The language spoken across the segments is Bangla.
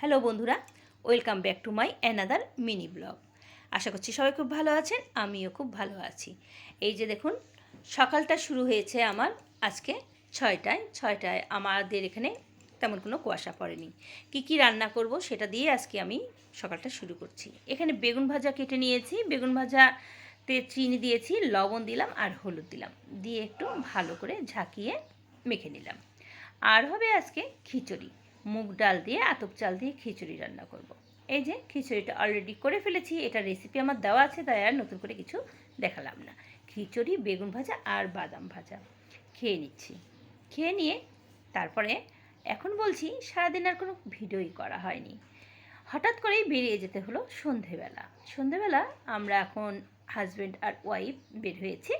হ্যালো বন্ধুরা, welcome back to my another mini blog. আশা করছি সবাই খুব ভালো আছেন, আমিও খুব ভালো আছি। এই যে দেখুন, সকালটা শুরু হয়েছে আমার আজকে ছয়টায় ছয়টায় আমাদের এখানে তেমন কোনো কুয়াশা পড়েনি। কি কি রান্না করব সেটা দিয়ে আজকে আমি সকালটা শুরু করছি। এখানে বেগুন ভাজা কেটে নিয়েছি, বেগুন ভাজাতে চিনি দিয়েছি, লবণ দিলাম আর হলুদ দিলাম। দিয়ে একটু ভালো করে ঝাঁকিয়ে মেখে নিলাম। আর হবে আজকে খিচুড়ি। মুগ ডাল দিয়ে আতপ চাল দিয়ে খিচুড়ি রান্না করব। এই যে খিচুড়িটা অলরেডি করে ফেলেছি, এটা রেসিপি আমার দেওয়া আছে, তাই আর নতুন করে কিছু দেখালাম না। খিচুড়ি, বেগুন ভাজা আর বাদাম ভাজা। খেয়ে নিচ্ছি। খেয়ে নিয়ে তারপরে এখন বলছি সারাদিন আর কোনো ভিডিওই করা হয়নি। হঠাৎ করেই বেরিয়ে যেতে হলো সন্ধেবেলা। সন্ধেবেলা আমরা এখন হাজব্যান্ড আর ওয়াইফ বের হয়েছি।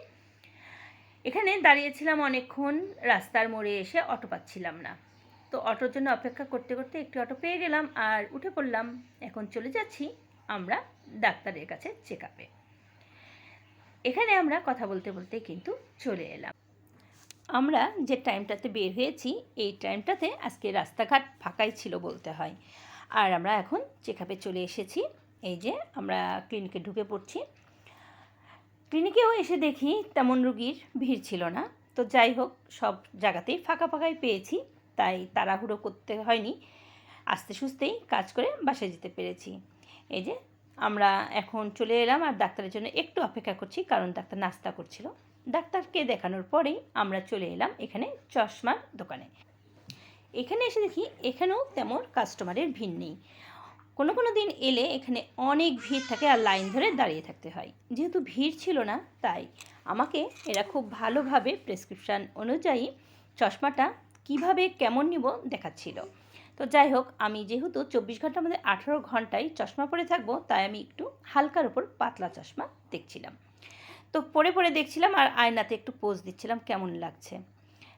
এখানে দাঁড়িয়েছিলাম অনেকক্ষণ, রাস্তার মোড়ে এসে অটো পাচ্ছিলাম না। তো অটোর জন্য অপেক্ষা করতে করতে একটি অটো পেয়ে গেলাম আর উঠে পড়লাম। এখন চলে যাচ্ছি আমরা ডাক্তারের কাছে চেক এখানে আমরা কথা বলতে বলতে কিন্তু চলে এলাম। আমরা যে টাইমটাতে বের হয়েছি, এই টাইমটাতে আজকে রাস্তাঘাট ফাঁকাই ছিল বলতে হয়। আর আমরা এখন চেক চলে এসেছি। এই যে আমরা ক্লিনিকে ঢুকে পড়ছি। ক্লিনিকেও এসে দেখি তেমন রুগীর ভিড় ছিল না। তো যাই হোক, সব জায়গাতেই ফাঁকা ফাঁকাই পেয়েছি। তাই তাড়াহুড়ো করতে হয়নি। আস্তে সুস্তেই কাজ করে বাসায় যেতে পেরেছি। এই যে আমরা এখন চলে এলাম আর ডাক্তারের জন্য একটু অপেক্ষা করছি, কারণ ডাক্তার নাস্তা করছিল। ডাক্তারকে দেখানোর পরেই আমরা চলে এলাম এখানে চশমার দোকানে। এখানে এসে দেখি এখানেও তেমন কাস্টমারের ভিড় নেই। কোনো কোনো দিন এলে এখানে অনেক ভিড় থাকে আর লাইন ধরে দাঁড়িয়ে থাকতে হয়। যেহেতু ভিড় ছিল না, তাই আমাকে এরা খুব ভালোভাবে প্রেসক্রিপশান অনুযায়ী চশমাটা কীভাবে কেমন নিব দেখাচ্ছিল। তো যাই হোক, আমি যেহেতু চব্বিশ ঘণ্টার মধ্যে আঠেরো ঘন্টায় চশমা পরে থাকব, তাই আমি একটু হালকার উপর পাতলা চশমা দেখছিলাম। তো পরে পরে দেখছিলাম আর আয়নাতে একটু পোজ দিচ্ছিলাম কেমন লাগছে।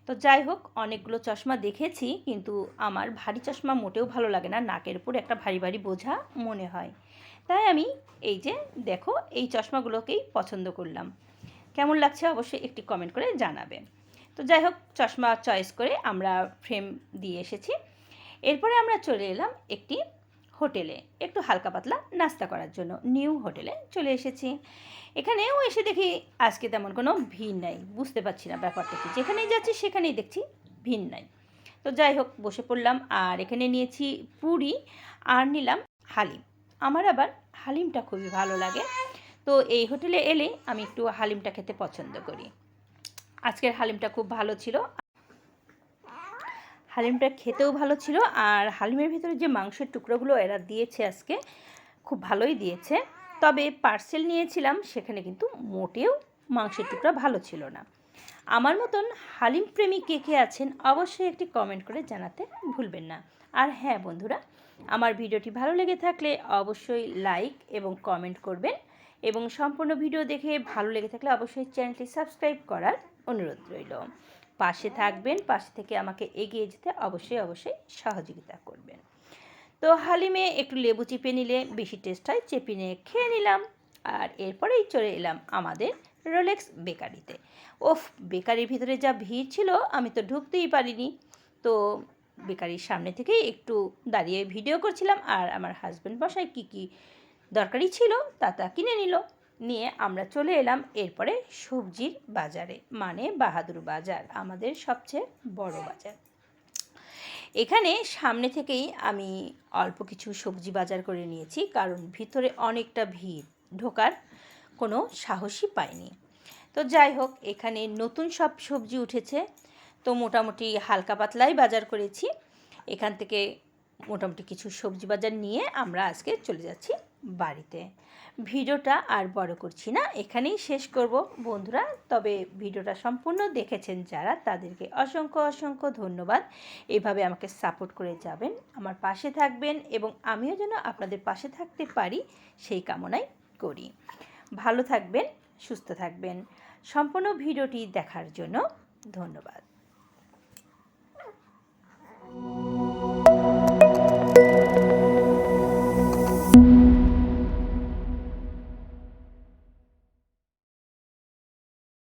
তো যাই হোক, অনেকগুলো চশমা দেখেছি, কিন্তু আমার ভারী চশমা মোটেও ভালো লাগে না, নাকের উপর একটা ভারী ভারী বোঝা মনে হয়। তাই আমি এই যে দেখো, এই চশমাগুলোকেই পছন্দ করলাম। কেমন লাগছে অবশ্যই একটি কমেন্ট করে জানাবেন তো যাই হোক, চশমা চয়েস করে আমরা ফ্রেম দিয়ে এসেছি। এরপরে আমরা চলে এলাম একটি হোটেলে। একটু হালকা পাতলা নাস্তা করার জন্য নিউ হোটেলে চলে এসেছি। এখানেও এসে দেখি আজকে তেমন কোনো ভিড় নাই। বুঝতে পারছি না ব্যাপারটা কি। যেখানেই যাচ্ছি, সেখানেই দেখছি ভিড় নাই। তো যাই হোক, বসে পড়লাম আর এখানে নিয়েছি পুরি আর নিলাম হালিম। আমার আবার হালিমটা খুবই ভালো লাগে। তো এই হোটেলে এলে আমি একটু হালিমটা খেতে পছন্দ করি। আজকের হালিমটা খুব ভালো ছিল। হালিমটা খেতেও ভালো ছিল আর হালিমের ভিতরে যে মাংসের টুকরোগুলো এরা দিয়েছে আজকে খুব ভালোই দিয়েছে। তবে পার্সেল নিয়েছিলাম, সেখানে কিন্তু মোটেও মাংসের টুকরা ভালো ছিল না। আমার মতন হালিম প্রেমী কে কে আছেন অবশ্যই একটি কমেন্ট করে জানাতে ভুলবেন না। আর হ্যাঁ বন্ধুরা, আমার ভিডিওটি ভালো লেগে থাকলে অবশ্যই লাইক এবং কমেন্ট করবেন এবং সম্পূর্ণ ভিডিও দেখে ভালো লেগে থাকলে অবশ্যই চ্যানেলটি সাবস্ক্রাইব করার অনুরোধ রইল। পাশে থাকবেন, পাশে থেকে আমাকে এগিয়ে যেতে অবশ্যই অবশ্যই সহযোগিতা করবেন। তো হালিমে একটু লেবু চিপে নিলে, বেশি টেস্ট হয়, চেপে নিয়ে খেয়ে নিলাম। আর এরপরেই চলে এলাম আমাদের রোলেক্স বেকারিতে। ওফ, বেকারির ভিতরে যা ভিড় ছিল, আমি তো ঢুকতেই পারিনি। তো বেকারির সামনে থেকেই একটু দাঁড়িয়ে ভিডিও করছিলাম, আর আমার হাজব্যান্ড বসায় কী কী দরকারি ছিল, তা তা কিনে নিল। নিয়ে আমরা চলে এলাম এরপরে সবজির বাজারে মানে বাহাদুর বাজার, আমাদের সবচেয়ে বড় বাজার। এখানে সামনে থেকেই আমি অল্প কিছু সবজি বাজার করে নিয়েছি, কারণ ভিতরে অনেকটা ভিড়, ঢোকার কোনো সাহসই পাইনি। তো যাই হোক, এখানে নতুন সব সবজি উঠেছে। তো মোটামুটি হালকা পাতলাই বাজার করেছি। এখান থেকে মোটামুটি কিছু সবজি বাজার নিয়ে আমরা আজকে চলে যাচ্ছি বাড়িতে। ভিডিওটা আর বড় করছি না, এখানেই শেষ করব। বন্ধুরা, তবে ভিডিওটা সম্পূর্ণ দেখেছেন যারা, তাদেরকে অসংখ্য অসংখ্য ধন্যবাদ। এভাবে আমাকে সাপোর্ট করে যাবেন, আমার পাশে থাকবেন এবং আমিও যেন আপনাদের পাশে থাকতে পারি, সেই কামনাই করি। ভালো থাকবেন, সুস্থ থাকবেন। সম্পূর্ণ ভিডিওটি দেখার জন্য ধন্যবাদ।